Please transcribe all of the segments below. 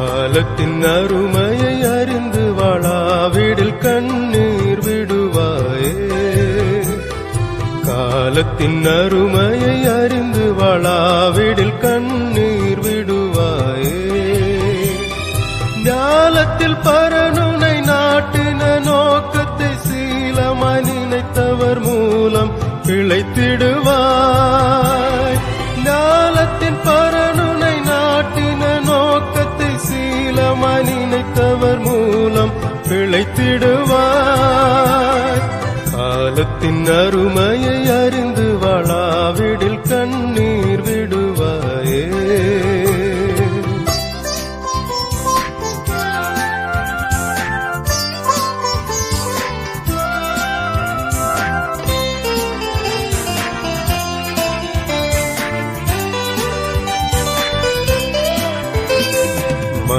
காலத்தின் அருமையை அறிந்து வாழாவிடில் கண்ணீர் விடுவாயே. காலத்தின் அருமையை அறிந்து வாழாவிடில் கண்ணீர் விடுவாயே. ஞாலத்தில் பரனுனை நாட்டின நோக்கத்தை சீலமாய் நினைத்தவர் மூலம் பிழைத்து நினைத்தவர் மூலம் பிழைத்திடும்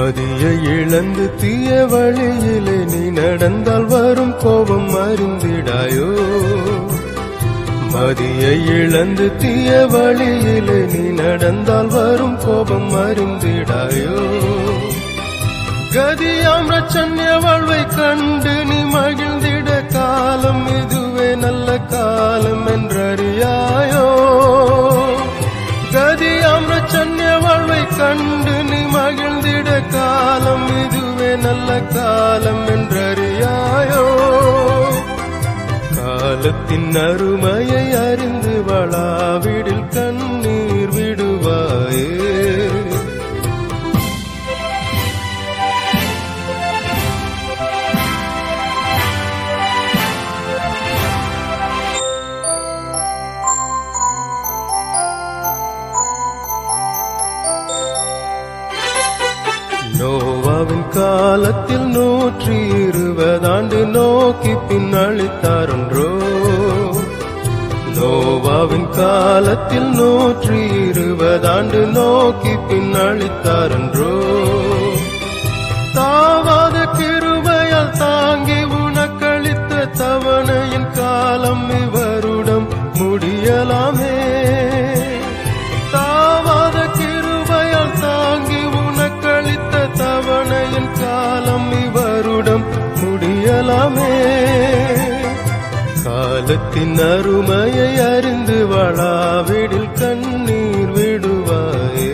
மதிய இழந்து தீய வழியிலே நீ நடந்தால் வரும் கோபம் அறிந்திடாயோ மதியை இழந்து தீய வழியிலே நீ நடந்தால் வரும் கோபம் அறிந்திடாயோ கதியாம் ரச்சன்ய வாழ்வை கண்டு நீ மகிழ்ந்திட காலம் இதுவே நல்ல காலம் என்று நல்ல காலம் என்றறியாயோ காலத்தின் அருமையை அறிந்து வளாவிடில் கண்ணீர் விடுவாயே No. நோவாவின் காலத்தில் நூற்றி இருபதாண்டு நோக்கி பின்னழித்தாரொன்றோ நோவாவின் காலத்தில் நூற்றி இருபதாண்டு நோக்கி பின்னழித்தாரொன்றோ தாவாத கிருபையால் தாங்கி உனக்களித்த தவணையின் காலம் இவருடம் முடியலாமே. காலத்தின் அருமையை அறிந்து வளாவிடில் கண்ணீர் விடுவாயே.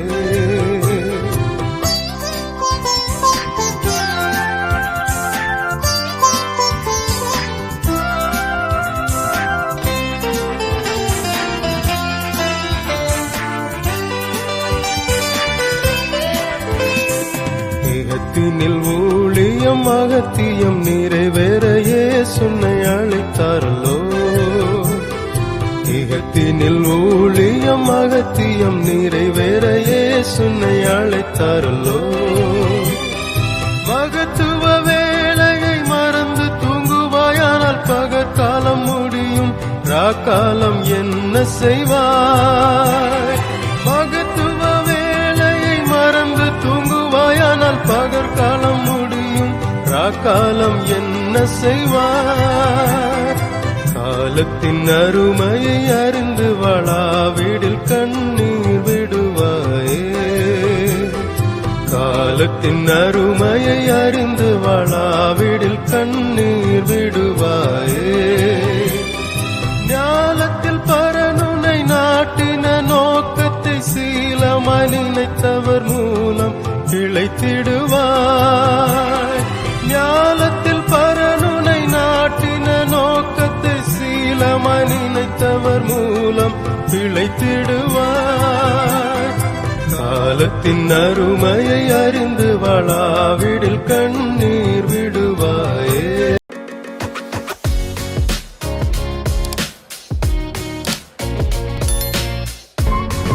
மகத்தியம் தினில் ஊழியம் அகத்தியம் நிறைவேறையே சுன்னை அழைத்தாரல்லோ. மகத்துவ வேலையை மறந்து தூங்குவாயானால் பகத்தாலம் முடியும் ராக்காலம் என்ன செய்வாய்? மகத்துவ வேலையை மறந்து தூங்குவாயானால் பகற்காலம் முடியும் ராக்காலம் என்ன செய்வாய்? உள்ளத்தின் அருமையை அறிந்து வாழாவிடில் கண்ணீர் விடுவாயே. காலத்தின் அருமையை அறிந்து வாழாவிடில் கண்ணீர் விடுவாயே. ஞானத்தில் பரனுனை நாட்டின நோக்கத்தை சீலமாய் நினைத்தவர் மூலம் இழைத்திடுவார் நினைத்தவர் மூலம் பிழைத்திடுவார். காலத்தின் அருமையை அறிந்து வளாவிடில் கண்ணீர் விடுவாய்.